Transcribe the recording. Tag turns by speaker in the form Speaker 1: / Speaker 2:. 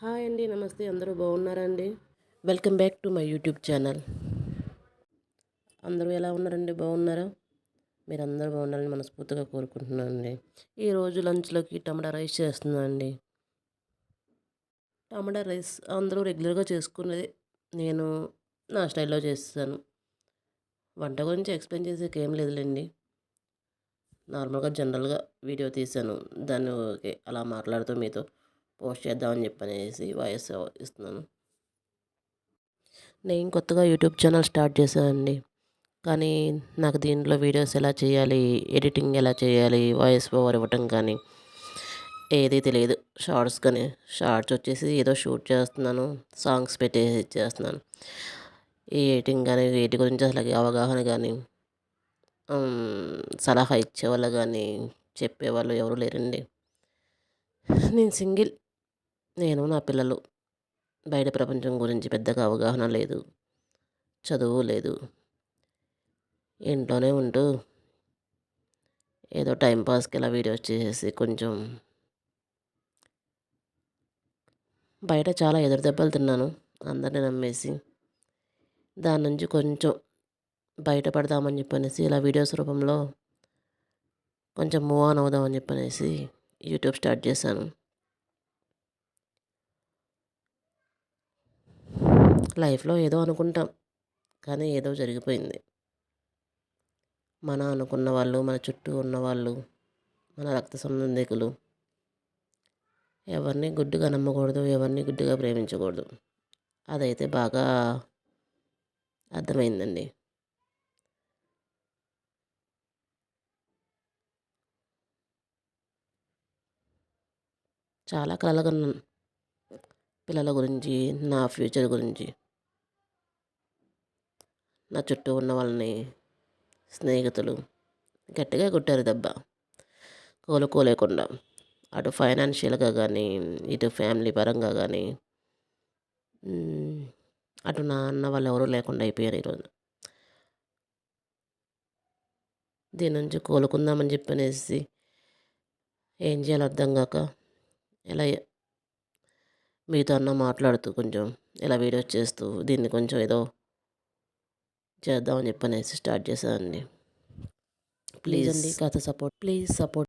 Speaker 1: Hi అండి నమస్తే. అందరూ బాగున్నారండి? Welcome back to my YouTube channel. అందరూ ఎలా ఉన్నారండి? బాగున్నారా? మీరు అందరూ బాగున్నారని మనస్ఫూర్తిగా కోరుకుంటున్నానండి. ఈరోజు లంచ్లోకి టమాటా రైస్ చేస్తున్నానండి. టమాటా రైస్ అందరూ రెగ్యులర్గా చేసుకునేది నేను నా స్టైల్లో చేస్తాను. వంట గురించి ఎక్స్ప్లెయిన్ చేసేకి ఏం లేదులేండి. నార్మల్గా జనరల్గా వీడియో తీశాను. దాన్ని ఓకే అలా మాట్లాడుతూ మీతో పోస్ట్ చేద్దామని చెప్పనేసి వాయిస్ ఇస్తున్నాను. నేను కొత్తగా యూట్యూబ్ ఛానల్ స్టార్ట్ చేశానండి. కానీ నాకు దీంట్లో వీడియోస్ ఎలా చేయాలి ఎడిటింగ్ ఎలా చేయాలి వాయిస్ ఓవర్ ఇవ్వటం కానీ ఏది తెలియదు. షార్ట్స్ కానీ షార్ట్స్ వచ్చేసి ఏదో షూట్ చేస్తున్నాను సాంగ్స్ పెట్టేసి చేస్తున్నాను. ఈ ఎడిటింగ్ కానీ వీటి గురించి అసలు అవగాహన కానీ సలహా ఇచ్చేవాళ్ళు కానీ చెప్పేవాళ్ళు ఎవరు లేరండి. నేను సింగిల్ నేను నా పిల్లలు బయట ప్రపంచం గురించి పెద్దగా అవగాహన లేదు చదువు లేదు. ఇంట్లోనే ఉంటూ ఏదో టైంపాస్కి ఇలా వీడియోస్ చేసేసి కొంచెం బయట చాలా ఎదురు దెబ్బలు తిన్నాను అందరిని నమ్మేసి. దాని నుంచి కొంచెం బయటపడదామని చెప్పనేసి ఇలా వీడియోస్ రూపంలో కొంచెం మూవ్ ఆన్ అవుదామని చెప్పనేసి యూట్యూబ్ స్టార్ట్ చేశాను. లైఫ్లో ఏదో అనుకుంటాం. కానీ ఏదో జరిగిపోయింది. మన అనుకున్న వాళ్ళు మన చుట్టూ ఉన్నవాళ్ళు మన రక్త సంబంధికులు ఎవరిని గుడ్డుగా నమ్మకూడదు ఎవరిని గుడ్డుగా ప్రేమించకూడదు. అదైతే బాగా అర్థమైందండి. చాలా కలగన్నాను పిల్లల గురించి నా ఫ్యూచర్ గురించి నా చుట్టూ ఉన్న వాళ్ళని స్నేహితులు గట్టిగా కొట్టారు దెబ్బ. కోలుకోలేకుండా. అటు ఫైనాన్షియల్గా కానీ ఇటు ఫ్యామిలీ పరంగా కానీ అటు నా అన్న వాళ్ళు ఎవరూ లేకుండా అయిపోయారు ఈరోజు. దీని నుంచి కోలుకుందామని చెప్పనేసి ఏం చేయాలో అర్థం కాక ఎలా మీతో అన్న మాట్లాడుతూ కొంచెం ఇలా వీడియోస్ చేస్తూ దీన్ని కొంచెం ఏదో చేద్దామని చెప్పనేసి స్టార్ట్ చేశానండి. ప్లీజ్ అండి కథ సపోర్ట్ ప్లీజ్ సపోర్ట్